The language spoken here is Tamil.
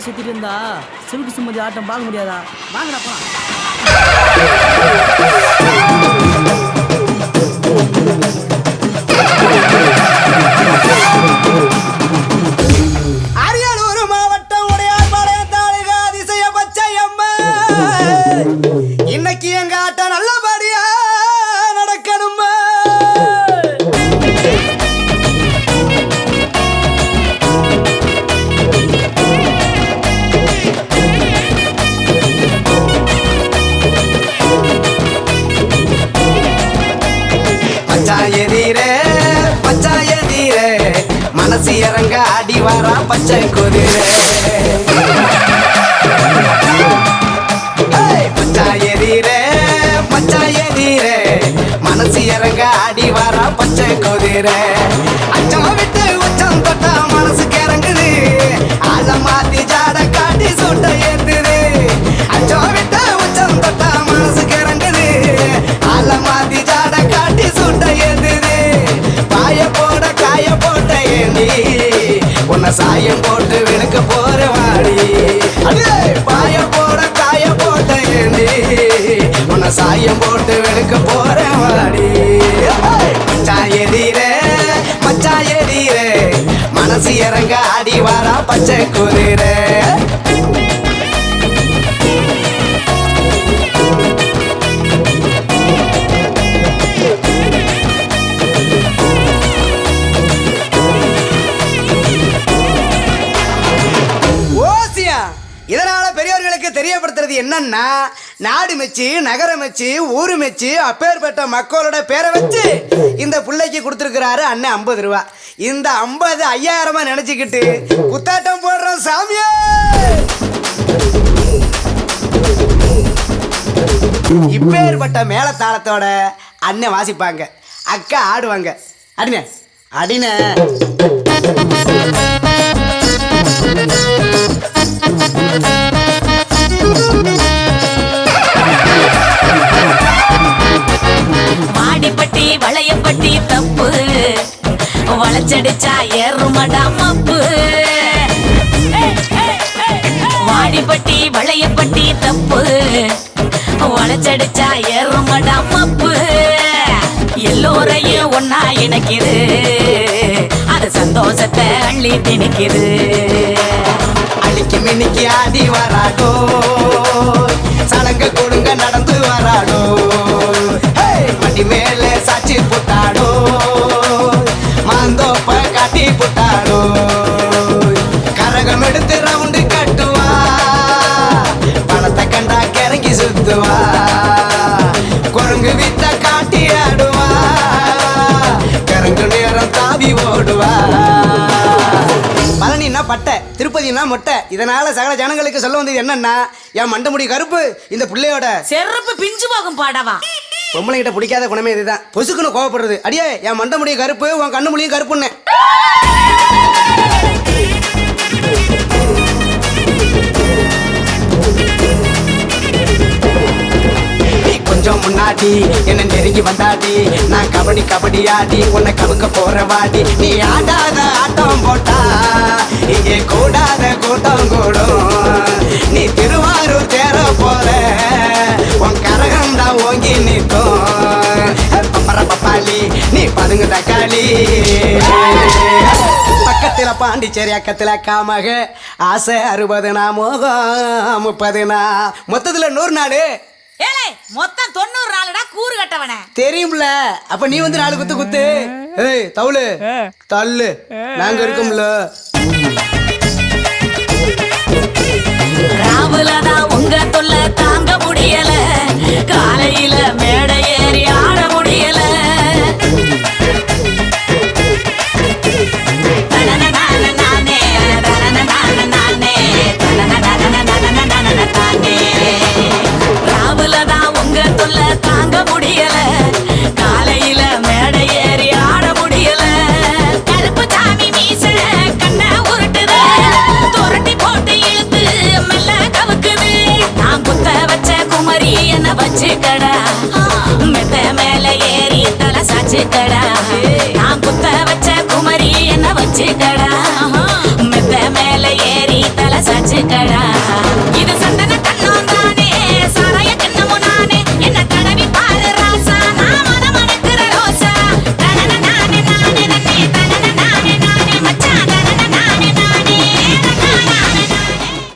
சுத்திட்டு இருந்தா சில்கு சுமதி ஆட்டம் பார்க்க முடியாதா? வாங்கடா போலாம் மனசு இறங்க அடி வாரா பச்சை குதிரை. ஏய், பச்சாய தீரே பச்சாய மனசு இறங்க அடி வாரா பச்சை குதிரை. அச்சமா விட்டு உச்சம் தொட்டாம பாய போட காய போட்ட ஏண்டி? உன்னை சாயம் போட்டு விழுக்க போற வாடி. மச்சாயதீரே மச்சாயதீரே மனசு இறங்க ஆடி வாரா பச்சை குதிரை. இதனால பெரியவர்களுக்கு தெரியப்படுத்துறது என்னன்னா நாடு மெச்சு நகரம் மெச்சு ஊரு மெச்சு அப்பேற்பட்ட மக்களோட பேரை வச்சு இந்த பிள்ளைக்கு கொடுத்துருக்கிறாரு அண்ணன் ஐம்பது ரூபா. இந்த ஐம்பது ஐயாயிரமா நினைச்சுக்கிட்டு குத்தாட்டம் போடுறோம் சாமியே! இப்பேற்பட்ட மேலத்தாளத்தோட அண்ணன் வாசிப்பாங்க. அக்கா ஆடுவாங்க. அடினே அடினே வளைச்சடிச்சா ஏறுமடா மப்பு. வாடிப்பட்டி வளையப்பட்டி தப்பு. வளைச்சடிச்சா ஏறுமடா மப்பு. எல்லோரையும் ஒன்னா இணைக்குது. அது சந்தோஷத்தை அள்ளி திணிக்குது. அடிக்கி மின்னிக்கு ஆதி வராடோ திருப்பதினா மொட்டை. இதனால சகல ஜனங்களுக்கு சொல்ல வந்தது என்னன்னா என் மண்டமுடி கருப்பு இந்த பிள்ளையோட செருப்பு பிஞ்சு போகும் பாடவா? பொம்பளைகிட்ட பிடிக்காத குணமே இதுதான். பொசுக்குன்னு கோவப்படுறது. அடியே என் மண்டமுடி கருப்பு உன் கண்ணு முடியும் கருப்புன்னு. கொஞ்சம் முன்னாடி. என்ன நெருங்கி வந்தாடி. நான் கபடி கபடி ஆடி உன்னை கவுக்க போற வாடி. நீ ஆடாத ஆட்டம் போட்டா இங்கே கூடாத கூட்டம் கூடும். நீ திருவாரூர் தேர போற உன் கரகம் தான் ஓங்கி நிற்கும். பப்பர பப்பாளி நீ பதுங்க தக்காளி. பக்கத்துல பாண்டிச்சேரி அக்கத்துல காமக. ஆசை அறுபதுனா மோகம் நான் மொத்தத்தில் நூறு நாடு ஏலே மொத்தம் தொண்ணூறு நாளுடா கூறு கட்டவன. தெரியும்ல. அப்ப நீ வந்து நாலு குத்து குத்து. ஏய் தவுளு தள்ளு. நாங்க இருக்கோம்ல. தாங்க முடியல. காலையில மேடை ஆட முடியல. கருப்பு சாமி மீசல கண்ண உருட்டுது. துரட்டி போட்டு இழுத்து மெல்ல கவுக்குது. நான் குத்த வச்ச குமரி என்ன வச்சுக்கடா? மெத்த மேல ஏறி தலை சாச்சுக்கடா? நான் குத்த வச்ச குமரி என்ன வச்சுக்கடா? மெத்த மேல ஏறி தலை சாச்சுக்கடா?